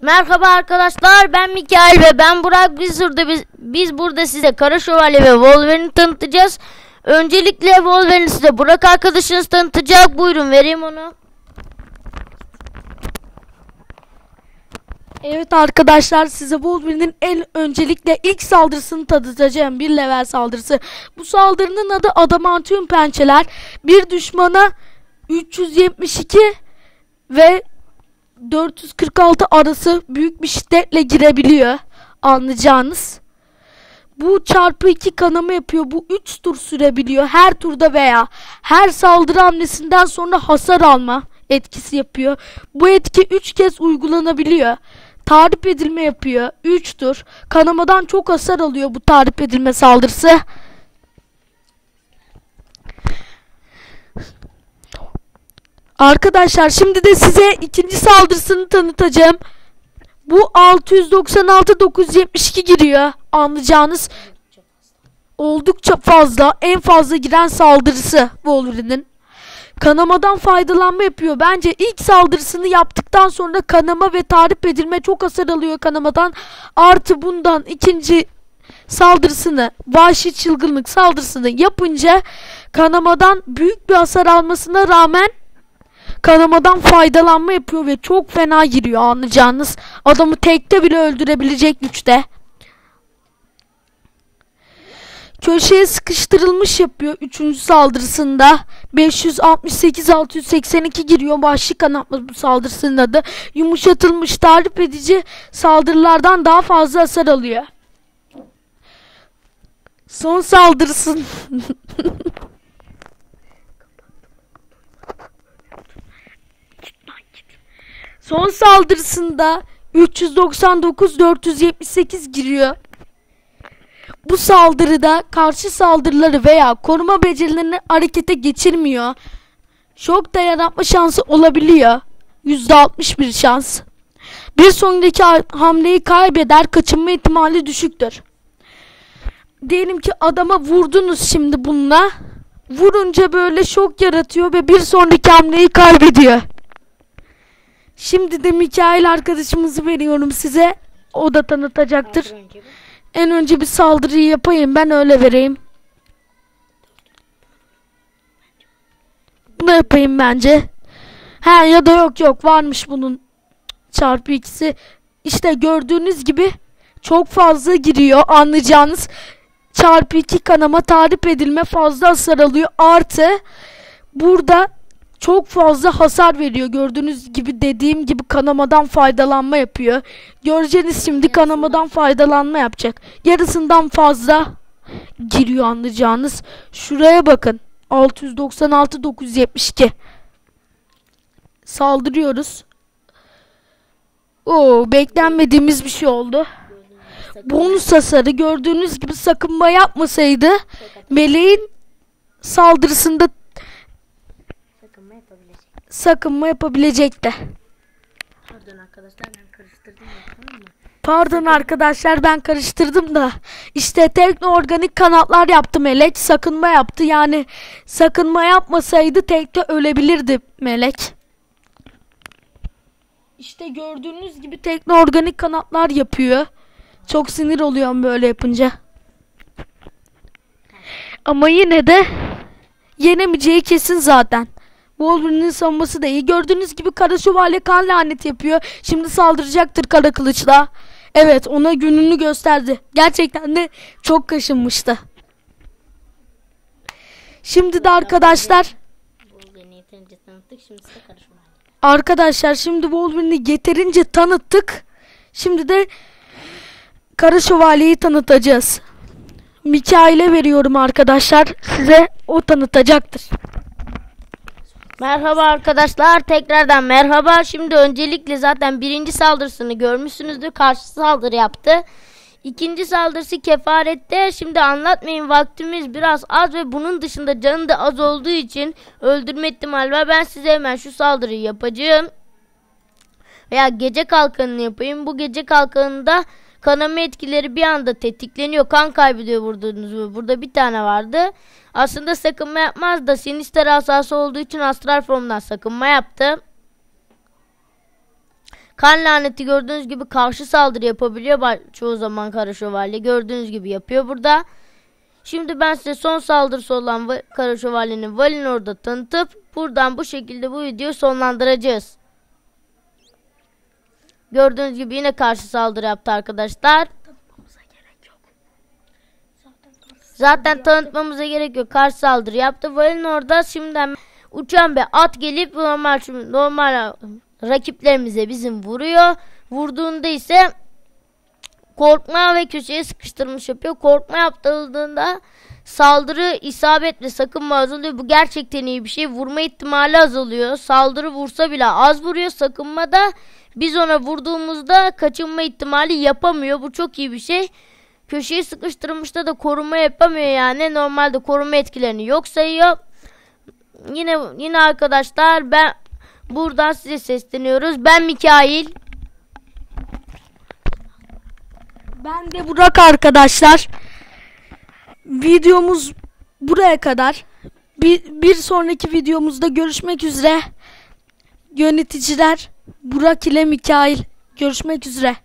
Merhaba arkadaşlar ben Mikael ve ben Burak biz burada biz, biz burada size Kara Şövalye ve Wolverine tanıtacağız. Öncelikle Wolverine size Burak arkadaşınız tanıtacak. Buyurun vereyim onu. Evet arkadaşlar size Wolverine'in en öncelikle ilk saldırısını tanıtacağım. Bir level saldırısı. Bu saldırının adı Adamantium Pençeler. Bir düşmana 372 ve 446 arası büyük bir şiddetle girebiliyor. Anlayacağınız. Bu çarpı 2 kanama yapıyor. Bu 3 tur sürebiliyor. Her turda veya her saldırı hamlesinden sonra hasar alma etkisi yapıyor. Bu etki 3 kez uygulanabiliyor. Tarif edilme yapıyor. 3 tur. Kanamadan çok hasar alıyor bu tarif edilme saldırısı. Arkadaşlar şimdi de size ikinci saldırısını tanıtacağım. Bu 696 972 giriyor. Anlayacağınız oldukça fazla en fazla giren saldırısı Wolverine'in. Kanamadan faydalanma yapıyor. Bence ilk saldırısını yaptıktan sonra kanama ve tarif edilme çok hasar alıyor kanamadan. Artı bundan ikinci saldırısını, vahşi çılgınlık saldırısını yapınca kanamadan büyük bir hasar almasına rağmen kanamadan faydalanma yapıyor ve çok fena giriyor anlayacağınız. Adamı tekte bile öldürebilecek güçte. Köşeye sıkıştırılmış yapıyor 3. saldırısında. 568 682 giriyor başlık kanatma bu saldırısının adı. Yumuşatılmış tarif edici saldırılardan daha fazla hasar alıyor. Son saldırısın. Son saldırısında 399 478 giriyor. Bu saldırıda karşı saldırıları veya koruma becerilerini harekete geçirmiyor. Şok da yaratma şansı olabiliyor. %61 şans. Bir sonraki hamleyi kaybeder kaçınma ihtimali düşüktür. Diyelim ki adama vurdunuz şimdi bununla. Vurunca böyle şok yaratıyor ve bir sonraki hamleyi kaybediyor. Şimdi de Mikail arkadaşımızı veriyorum size. O da tanıtacaktır. En önce bir saldırıyı yapayım. Ben öyle vereyim. Bunu yapayım bence. He ya da yok yok varmış bunun çarpı ikisi. İşte gördüğünüz gibi çok fazla giriyor anlayacağınız. Çarpı iki kanama tarif edilme fazla hasar alıyor. Artı burada çok fazla hasar veriyor. Gördüğünüz gibi dediğim gibi kanamadan faydalanma yapıyor. Göreceğiniz şimdi kanamadan faydalanma yapacak. Yarısından fazla giriyor anlayacağınız. Şuraya bakın. 696 972. Saldırıyoruz. Oo beklenmediğimiz bir şey oldu. Bonus hasarı gördüğünüz gibi sakınma yapmasaydı meleğin saldırısında. Sakınma yapabilecekti. Pardon arkadaşlar ben karıştırdım ya tamam mı? Pardon arkadaşlar ben karıştırdım da işte tekno organik kanatlar yaptı melek sakınma yaptı yani sakınma yapmasaydı tekte ölebilirdi melek. İşte gördüğünüz gibi tekno organik kanatlar yapıyor. Çok sinir oluyorum böyle yapınca. Ama yine de yenemeyeceği kesin zaten. Wolverine'in savunması da iyi. Gördüğünüz gibi Kara Şövalye kan lanet yapıyor. Şimdi saldıracaktır Kara Kılıç'la. Evet ona gününü gösterdi. Gerçekten de çok kaşınmıştı. Şimdi de arkadaşlar arkadaşlar şimdi Wolverine'i yeterince tanıttık. Şimdi de Kara Şövalye'yi tanıtacağız. Mikail'e veriyorum arkadaşlar. Size o tanıtacaktır. Merhaba arkadaşlar tekrardan merhaba. Şimdi öncelikle zaten birinci saldırısını görmüşsünüzdür. Karşı saldırı yaptı. İkinci saldırısı kefarette. Şimdi anlatmayın vaktimiz biraz az ve bunun dışında canı da az olduğu için öldürme ihtimali var. Ben size hemen şu saldırıyı yapacağım. Veya gece kalkanını yapayım. Bu gece kalkanında kanama etkileri bir anda tetikleniyor. Kan kaybediyor vurduğunuz gibi. Burada bir tane vardı. Aslında sakınma yapmaz da Sinister asası olduğu için Astral Form'dan sakınma yaptı. Kan laneti gördüğünüz gibi karşı saldırı yapabiliyor. Çoğu zaman kara şövalye gördüğünüz gibi yapıyor burada. Şimdi ben size son saldırısı olan kara şövalyenin Valinor'da tanıtıp buradan bu şekilde bu videoyu sonlandıracağız. Gördüğünüz gibi yine karşı saldırı yaptı arkadaşlar. Zaten tanıtmamıza gerek yok. Karşı saldırı yaptı. Valinor'da şimdiden uçan bir at gelip normal normal rakiplerimize bizim vuruyor. Vurduğunda ise korkma ve köşeye sıkıştırmış yapıyor. Korkma yaptığında saldırı isabetle sakınma azalıyor. Bu gerçekten iyi bir şey. Vurma ihtimali azalıyor. Saldırı vursa bile az vuruyor. Sakınma da biz ona vurduğumuzda kaçınma ihtimali yapamıyor. Bu çok iyi bir şey. Köşeye sıkıştırmışta da koruma yapamıyor yani. Normalde koruma etkilerini yok sayıyor. Yine yine arkadaşlar ben buradan size sesleniyoruz. Ben Mikail. Ben de Burak arkadaşlar. Videomuz buraya kadar. Bir, bir sonraki videomuzda görüşmek üzere. Yöneticiler Burak ile Mikail. Görüşmek üzere.